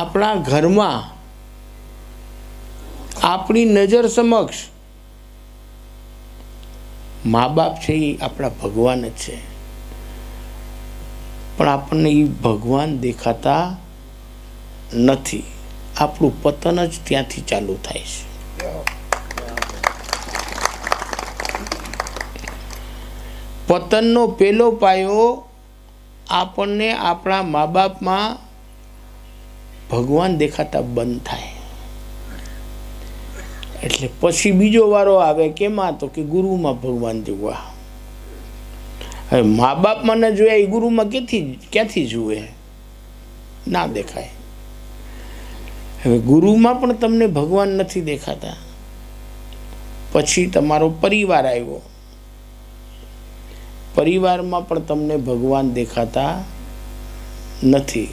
આપણા ઘરમાં આપણી નજર સમક્ષ મા બાપ છે એ આપણા ભગવાન જ છે. પણ આપણને એ ભગવાન દેખાતા નથી. આપણું પતન જ ત્યાંથી ચાલુ થાય છે. પતનનો પહેલો પાયો આપણને આપણા મા બાપમાં ભગવાન દેખાતા બંધ થાય. એટલે પછી બીજો વારો આવે કેમાં તો કે ગુરુમાં ભગવાન જોવા. હવે મા બાપમાં ન જોયા એ ગુરુમાં ક્યાંથી ક્યાંથી જુએ? ના દેખાય. હવે ગુરુમાં પણ તમને ભગવાન નથી દેખાતા. પછી તમારો પરિવાર આવ્યો. પરિવારમાં પણ તમને ભગવાન દેખાતા નથી.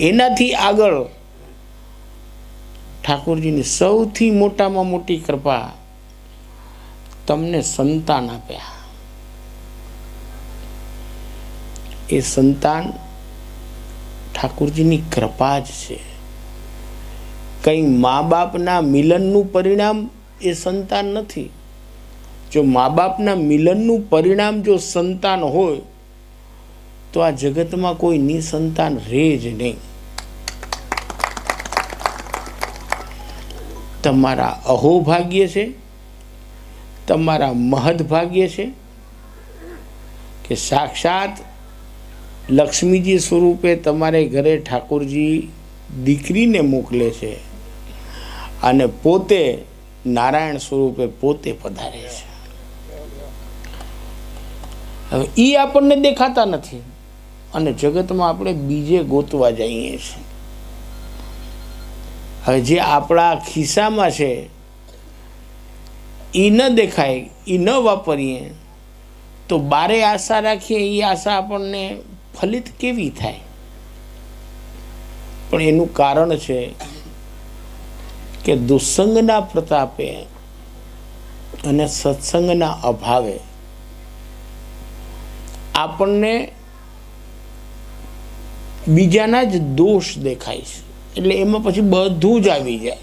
એનાથી આગળ ઠાકોરજીની સૌથી મોટામાં મોટી કૃપા તમને સંતાન આપ્યા. એ સંતાન ઠાકોરજીની કૃપા જ છે. કંઈ મા બાપના મિલનનું પરિણામ એ સંતાન નથી. જો મા બાપના મિલનનું પરિણામ જો સંતાન હોય, તો આ જગતમાં કોઈ નિસંતાન રહે જ નહીં. તમારા અહોભાગ્ય છે, તમારા મહદભાગ્ય છે કે સાક્ષાત લક્ષ્મીજી સ્વરૂપે તમારે ઘરે ઠાકોરજી દીકરીને મોકલે છે અને પોતે નારાયણ સ્વરૂપે પોતે પધારે છે. હવે એ આપણને દેખાતા નથી અને જગતમાં આપણે બીજે ગોતવા જઈએ છીએ. જે આપણા ખિસ્સામાં છે એ ન દેખાય એ ન વાપરીએ, તો બારે આશા રાખીએ એ આશા આપણને ફલિત કેવી થાય? પણ એનું કારણ છે કે દુસંગના પ્રતાપે અને સત્સંગના અભાવે આપણને બીજાના જ દોષ દેખાય છે. એટલે એમાં પછી બધું જ આવી જાય.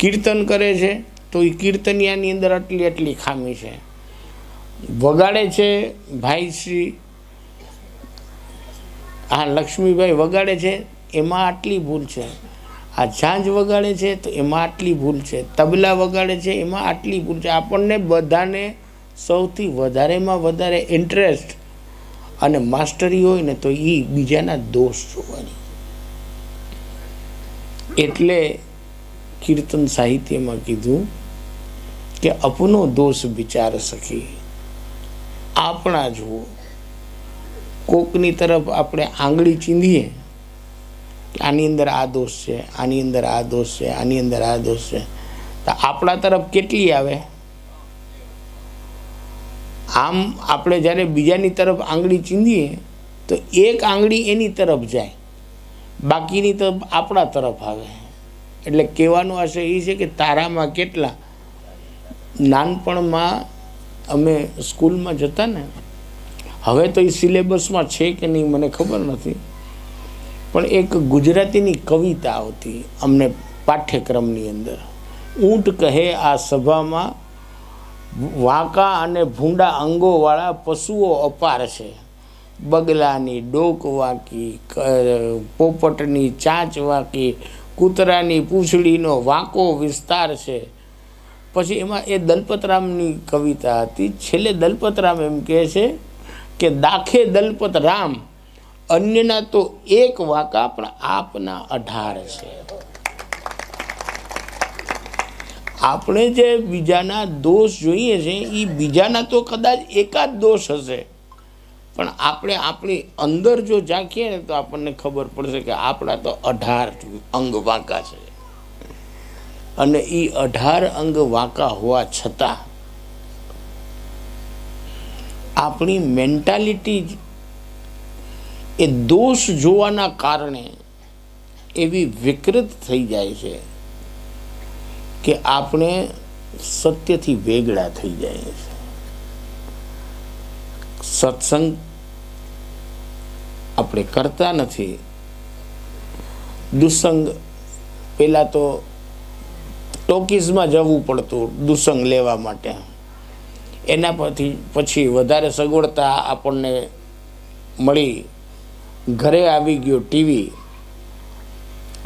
કીર્તન કરે છે, તો એ કીર્તનિયાની અંદર આટલી આટલી ખામી છે. વગાડે છે ભાઈશ્રી હા, લક્ષ્મીભાઈ વગાડે છે, એમાં આટલી ભૂલ છે. આ ઝાંઝ વગાડે છે, તો એમાં આટલી ભૂલ છે. તબલા વગાડે છે, એમાં આટલી ભૂલ છે. આપણને બધાને સૌથી વધારેમાં વધારે ઇન્ટરેસ્ટ અને માસ્ટરી હોય ને તો એ બીજાના દોષ જોવાની. એટલે કીર્તન સાહિત્યમાં કીધું કે અપનો દોષ વિચાર સખી. આપણા જુઓ કોકની તરફ આપણે આંગળી ચીંધીએ, આની અંદર આ દોષ છે, આની અંદર આ દોષ છે, આની અંદર આ દોષ છે. તો આપણા તરફ કેટલી આવે? આમ આપણે જ્યારે બીજાની તરફ આંગળી ચીંધીએ, તો એક આંગળી એની તરફ જાય. બાકીની તો આપણા તરફ આવે. એટલે કહેવાનો આશય એ છે કે તારામાં કેટલા નાનપણમાં અમે સ્કૂલમાં જતા ને, હવે તો એ સિલેબસમાં છે કે નહીં મને ખબર નથી. પણ એક ગુજરાતીની કવિતા આવતી અમને પાઠ્યક્રમની અંદર. ઊંટ કહે આ સભામાં, વાંકા અને ભૂંડા અંગોવાળા પશુઓ અપાર છે. બગલાની ડોક વાંકી પોપટની ચાંચ વાંકી, કૂતરાની પૂંછડીનો વાંકો વિસ્તાર છે. પછી એમાં એ દલપતરામની કવિતા હતી. છેલ્લે દલપતરામ એમ કહે છે કે દાખે દલપત રામ અન્યના તો એક વાંકા પણ આપના અઢાર છે. આપણે જે બીજાના દોષ જોઈએ છે એ બીજાના તો કદાચ એકાદ દોષ હશે. પણ આપણે આપણી અંદર જો ઝાંકીએ ને તો આપણને ખબર પડશે કે આપણા તો અઢાર અંગ વાંકા છે. અને એ અઢાર અંગ વાંકા હોવા છતાં આપણી મેન્ટાલિટી એ દોષ જોવાના કારણે એવી વિકૃત થઈ જાય છે કે આપણે સત્યથી વેગળા થઈ જાય છે. સત્સંગ આપણે કરતા નથી. દુસંગ પહેલાં તો ટોકીઝમાં જવું પડતું દુસંગ લેવા માટે. એના પરથી પછી વધારે સગવડતા આપણને મળી. ઘરે આવી ગયો ટીવી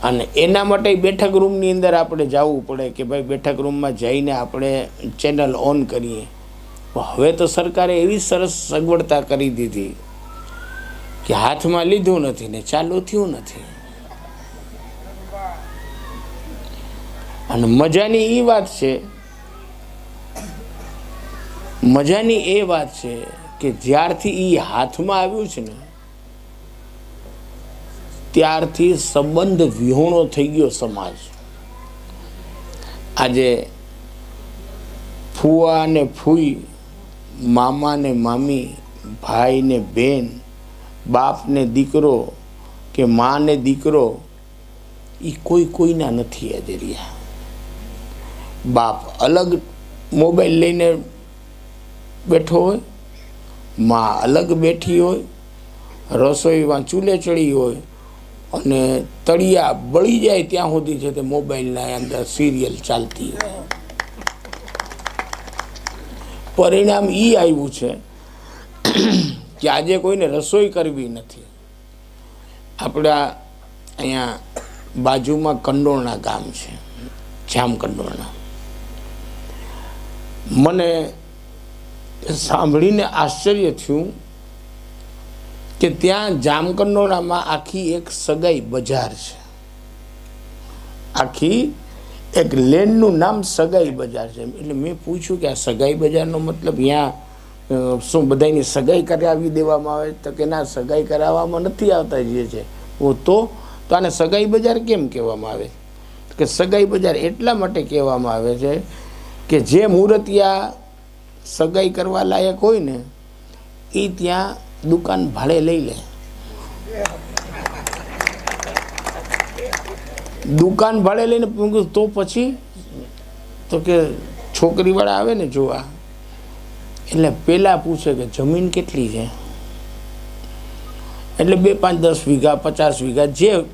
અને એના માટે બેઠક રૂમની અંદર આપણે જવું પડે કે ભાઈ બેઠક રૂમમાં જઈને આપણે ચેનલ ઓન કરીએ. હવે તો સરકારે એવી સરસ સગવડતા કરી દીધી કે હાથમાં લીધું નથી ને ચાલુ થયું નથી. અને મજાની એ વાત છે, મજાની એ વાત છે કે જ્યારથી એ હાથમાં આવ્યું છે ને, ત્યારથી સંબંધ વિહોણો થઈ ગયો સમાજ. આજે ફુવા અને ફૂઈ મામા ને મામી, ભાઈ ને બેન, બાપ ને દીકરો કે મા ને દીકરો એ કોઈ કોઈના નથી આજે બાપ અલગ મોબાઈલ લઈને બેઠો હોય, મા અલગ બેઠી હોય, રસોઈમાં ચૂલે ચડી હોય અને તળિયા બળી જાય ત્યાં સુધી છે તે મોબાઈલના અંદર સિરિયલ ચાલતી હોય. પરિણામ એ આવ્યું છે કે આજે કોઈને રસોઈ કરવી નથી. આપણા અહીંયા બાજુમાં કંડોળના ગામ છે, જામ કંડોળના. મને સાંભળીને આશ્ચર્ય થયું કે ત્યાં જામકંડોળામાં આખી એક સગાઈ બજાર છે. આખી એક લેન્ડનું નામ સગાઈ બજાર છે. એટલે મેં પૂછ્યું કે આ સગાઈ બજારનો મતલબ ત્યાં શું બધાની સગાઈ કરાવી દેવામાં આવે? તો કે ના, સગાઈ કરાવવામાં નથી આવતા જે છે. ઓ તો તો આને સગાઈ બજાર કેમ કહેવામાં આવે? કે સગાઈ બજાર એટલા માટે કહેવામાં આવે છે કે જે મૂર્તિયા સગાઈ કરવા લાયક હોય ને એ ત્યાં દુકાન ભાડે લઈ લે. દુકાન ભાડે લઈને તો પછી? તો કે, છોકરીવાળા આવે ને જોવા. એટલે પહેલાં પૂછે કે, જમીન કેટલી છે? એટલે બે પાંચ દસ વીઘા, પચાસ વીઘા જે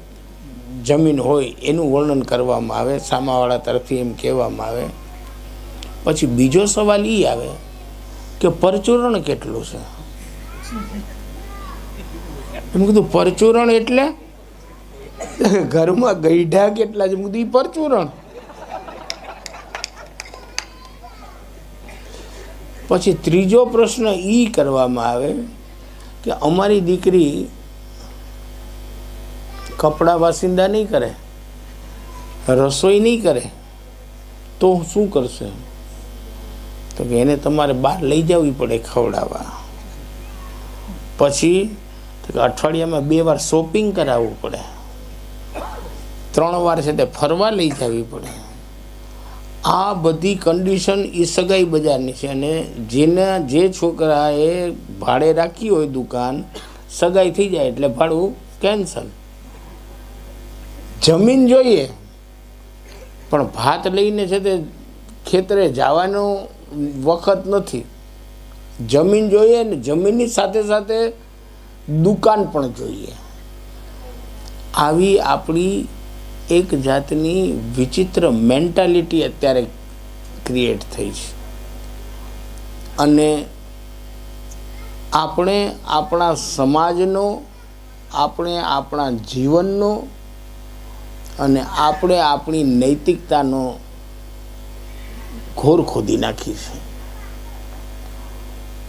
જમીન હોય એનું વર્ણન કરવામાં આવે, સામાવાળા તરફથી એમ કહેવામાં આવે. પછી બીજો સવાલ એ આવે કે, પરચુરણ કેટલું છે? એમ કીધું, પરચુરણ એટલે ઘરમાં ગઈઢા કેટલા છે? મુદી ઈ પરચુરણ પછી ત્રીજો પ્રશ્ન એ કરવામાં આવે કે અમારી દીકરી કપડાં વાસિંદા નહીં કરે, રસોઈ નહીં કરે, તો શું કરશે? તો કે એને તમારે બહાર લઈ જવી પડે ખવડાવવા. પછી અઠવાડિયામાં બે વાર શોપિંગ કરાવવું પડે. ત્રણ વાર છે તે ફરવા લઈ જવી પડે. આ બધી કન્ડિશન એ સગાઈ બજારની છે અને જેના જે છોકરાએ ભાડે રાખી હોય દુકાન, સગાઈ થઈ જાય એટલે ભાડું કેન્સલ જમીન જોઈએ, પણ ભાત લઈને છે તે ખેતરે જવાનો વખત નથી. જમીન જોઈએ ને જમીનની સાથે સાથે દુકાન પણ જોઈએ. આવી આપણી એક જાતની વિચિત્ર મેન્ટાલિટી અત્યારે ક્રિએટ થઈ છે. અને આપણે આપણા સમાજનો, આપણે આપણા જીવનનો અને આપણે આપણી નૈતિકતાનો ઘોર ખોદી નાખી છે.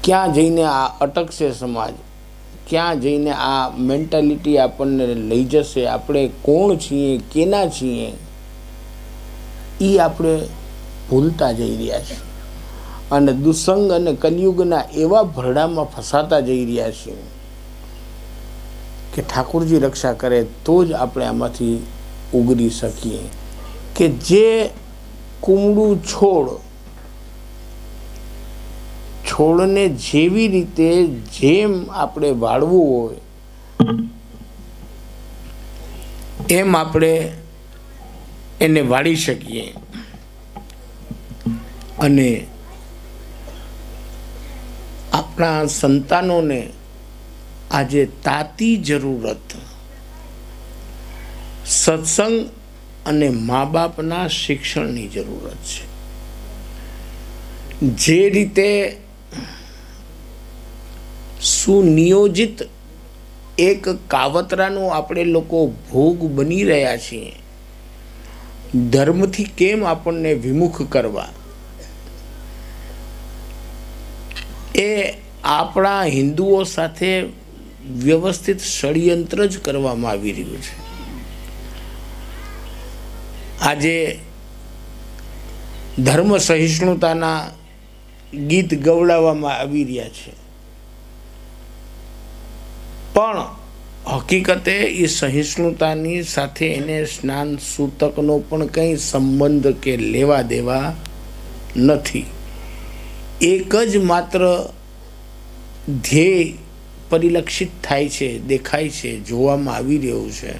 ક્યાં જઈને આ અટકશે સમાજ? ક્યાં જઈને આ મેન્ટાલિટી આપણને લઈ જશે, આપણે કોણ છીએ, કેના છીએ એ આપણે ભૂલતા જઈ રહ્યા છીએ. અને દુસંગ અને કલયુગના એવા ભરડામાં ફસાતા જઈ રહ્યા છીએ કે ઠાકોરજી રક્ષા કરે તો જ આપણે આમાંથી ઉગરી શકીએ. કે જે કુમળું છોડ છોડને જેવી રીતે જેમ આપણે વાળવું હોય, એમ આપણે એને વાળી શકીએ. અને આપણા સંતાનોને આજે તાતી જરૂરત. સત્સંગ અને મા બાપના શિક્ષણની જરૂરત છે. જે રીતે સુનિયોજિત એક કાવતરાનો આપણે લોકો ભોગ બની રહ્યા છીએ. ધર્મથી કેમ આપણને વિમુખ કરવા? એ આપણા હિન્દુઓ સાથે વ્યવસ્થિત ષડયંત્ર જ કરવામાં આવી રહ્યું છે. આજે ધર્મ સહિષ્ણુતાના ગીત ગવડાવવામાં આવી રહ્યા છે. પણ હકીકતે એ સહિષ્ણુતાની સાથે એને સ્નાન સૂતકનો પણ કંઈ સંબંધ કે લેવા દેવા નથી. એક જ માત્ર ધ્યેય પરિલક્ષિત થાય છે, દેખાય છે, જોવામાં આવી રહ્યું છે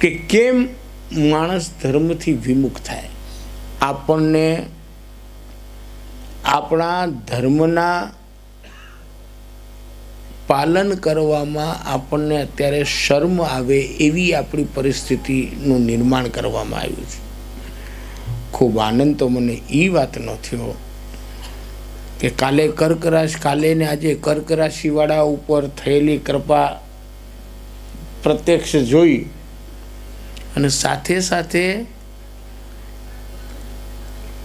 કે કેમ માણસ ધર્મથી વિમુખ થાય. આપણને આપણા ધર્મના પાલન કરવામાં આપણને અત્યારે શર્મ આવે એવી આપણી પરિસ્થિતિનું નિર્માણ કરવામાં આવ્યું છે. ખૂબ આનંદ તો મને એ વાતનો થયો કે કાલે કર્ક રાશિ કાલે ને આજે કર્ક રાશિવાળા ઉપર થયેલી કૃપા પ્રત્યક્ષ જોઈ અને સાથે સાથે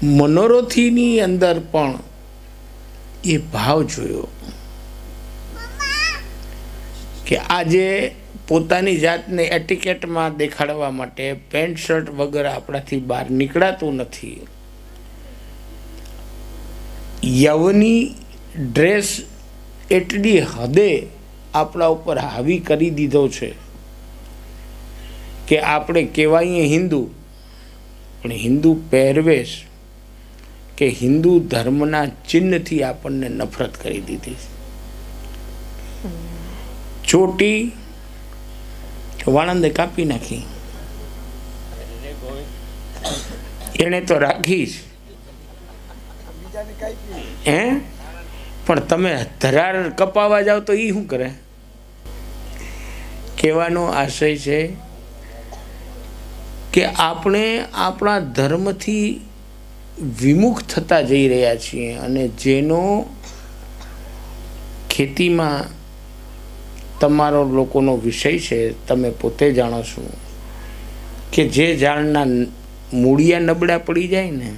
મનોરથીની અંદર પણ એ ભાવ જોયો. કે આજે પોતાની જાતને એટિકેટમાં દેખાડવા માટે પેન્ટ શર્ટ વગર આપણાથી બહાર નીકળાતું નથી. યવની ડ્રેસ એટલી હદે આપણા ઉપર હાવી કરી દીધો છે કે આપણે કહેવાય હિન્દુ, પણ હિન્દુ પહેરવેશ કે હિન્દુ ધર્મના ચિહ્નથી આપણને નફરત કરી દીધી. ચોટી વાણંદે કાપી નાખી. એણે તો રાખી જ. હે? પણ તમે ધરાર કપાવા જાઓ તો એ શું કરે? કહેવાનો આશય છે કે આપણે આપણા ધર્મથી વિમુખ થતા જઈ રહ્યા છીએ અને જેનો ખેતીમાં તમારો લોકોનો વિષય છે, તમે પોતે જાણો છો કે જે ઝાડના મૂળિયા નબળા પડી જાય ને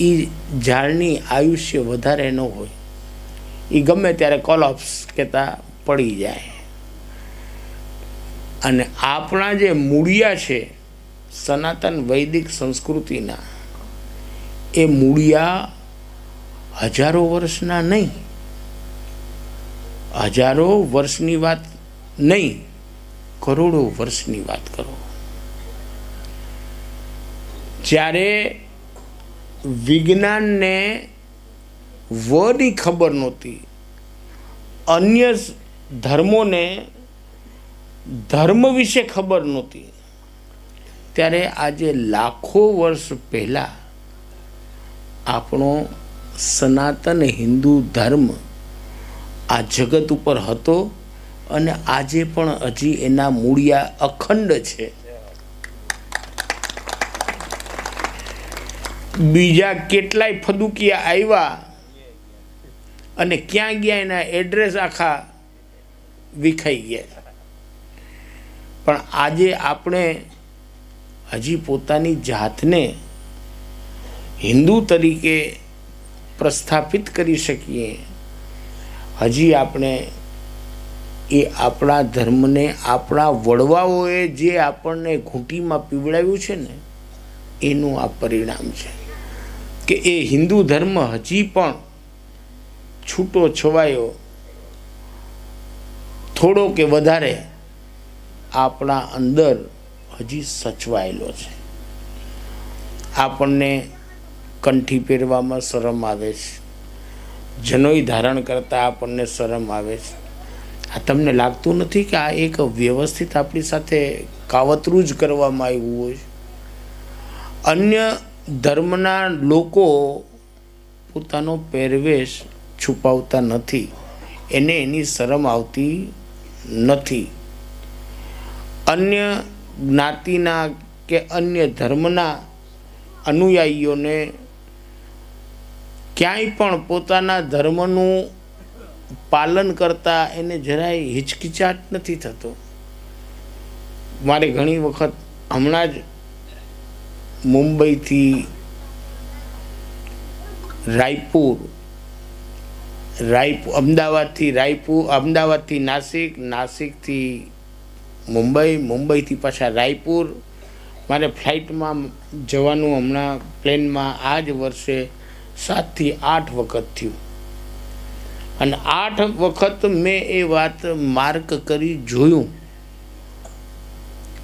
એ ઝાડની આયુષ્ય વધારે ન હોય. એ ગમે ત્યારે કોલોપ્સ કહેતા પડી જાય. અને આપણા જે મૂળિયા છે, સનાતન વૈદિક સંસ્કૃતિના એ મૂળિયા હજારો વર્ષના નહીં. હજારો વર્ષની વાત નહીં, કરોડો વર્ષની વાત કરો. જ્યારે વિજ્ઞાનને વની ખબર નહોતી, અન્ય ધર્મોને ધર્મ વિશે ખબર નહોતી, ત્યારે આજે લાખો વર્ષ પહેલાં આપણો સનાતન હિન્દુ ધર્મ આ જગત ઉપર હતો અને આજે પણ હજી એના મૂળિયા અખંડ છે. બીજા કેટલાય ફદુકિયા આવ્યા અને ક્યાં ગયા એના એડ્રેસ આખા વિખાઈ ગયા. પણ આજે આપણે હજી પોતાની જાતને હિન્દુ તરીકે પ્રસ્થાપિત કરી શકીએ. હજી આપણે એ આપણા ધર્મને, આપણા વડવાઓએ જે આપણને ઘૂંટીમાં પીવડાવ્યું છે ને, એનું આ પરિણામ છે. કે એ હિન્દુ ધર્મ હજી પણ છૂટો છવાયો, થોડો કે વધારે આપણા અંદર હજી સચવાયેલો છે. આપણને કંઠી પહેરવામાં શરમ આવે છે. જનોઈ ધારણ કરતાં આપણને શરમ આવે છે. આ તમને લાગતું નથી કે આ એક વ્યવસ્થિત આપણી સાથે કાવતરું જ કરવામાં આવ્યું હોય અન્ય ધર્મના લોકો પોતાનો પહેરવેશ છુપાવતા નથી. એને એની શરમ આવતી નથી. અન્ય જ્ઞાતિના કે અન્ય ધર્મના અનુયાયીઓને ક્યાંય પણ પોતાના ધર્મનું પાલન કરતા એને જરાય હિચકિચાટ નથી થતો. મારે ઘણી વખત હમણાં જ મુંબઈથી રાયપુર રાયપુર, અમદાવાદથી રાયપુર, અમદાવાદથી નાસિક, નાસિકથી મુંબઈ, મુંબઈથી પાછા રાયપુર. મારે ફ્લાઇટમાં જવાનું હમણાં પ્લેનમાં આ જ વર્ષે સાતથી આઠ વખત થયું. અને આઠ વખત મેં એ વાત માર્ક કરી જોયું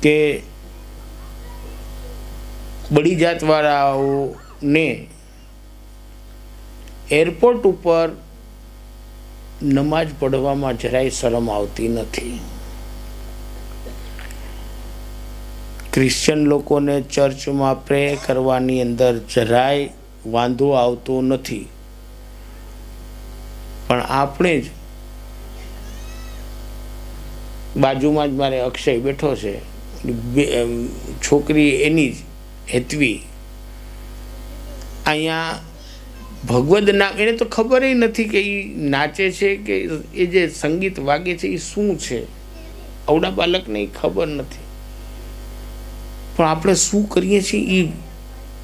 કે બળી જાતવાળાઓને એરપોર્ટ ઉપર નમાજ પઢવામાં જરાય શરમ આવતી નથી. ક્રિશ્ચિયન લોકોને ચર્ચમાં પ્રે કરવાની અંદર જરાય વાંધો આવતો નથી. પણ આપણે જ બાજુમાં જ મારે અક્ષય બેઠો છે. છોકરી એની જ હેતવી. અહીંયા ભગવદ નામ એને તો ખબર નથી કે એ નાચે છે કે એ જે સંગીત વાગે છે એ શું છે. અવડા બાળકને એ ખબર નથી. પણ આપણે શું કરીએ છીએ એ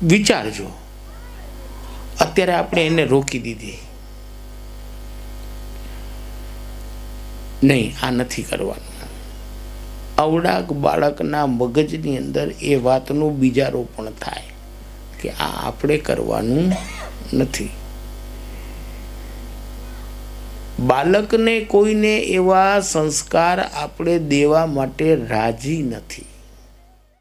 વિચારજો. અત્યારે આપણે એને રોકી દીધી. નહીં, આ નથી કરવાનું. અવડાક બાળકના મગજની અંદર એ વાતનું બીજારોપણ થાય કે આ આપણે કરવાનું નથી. બાળકને કોઈને એવા સંસ્કાર આપણે દેવા માટે રાજી નથી.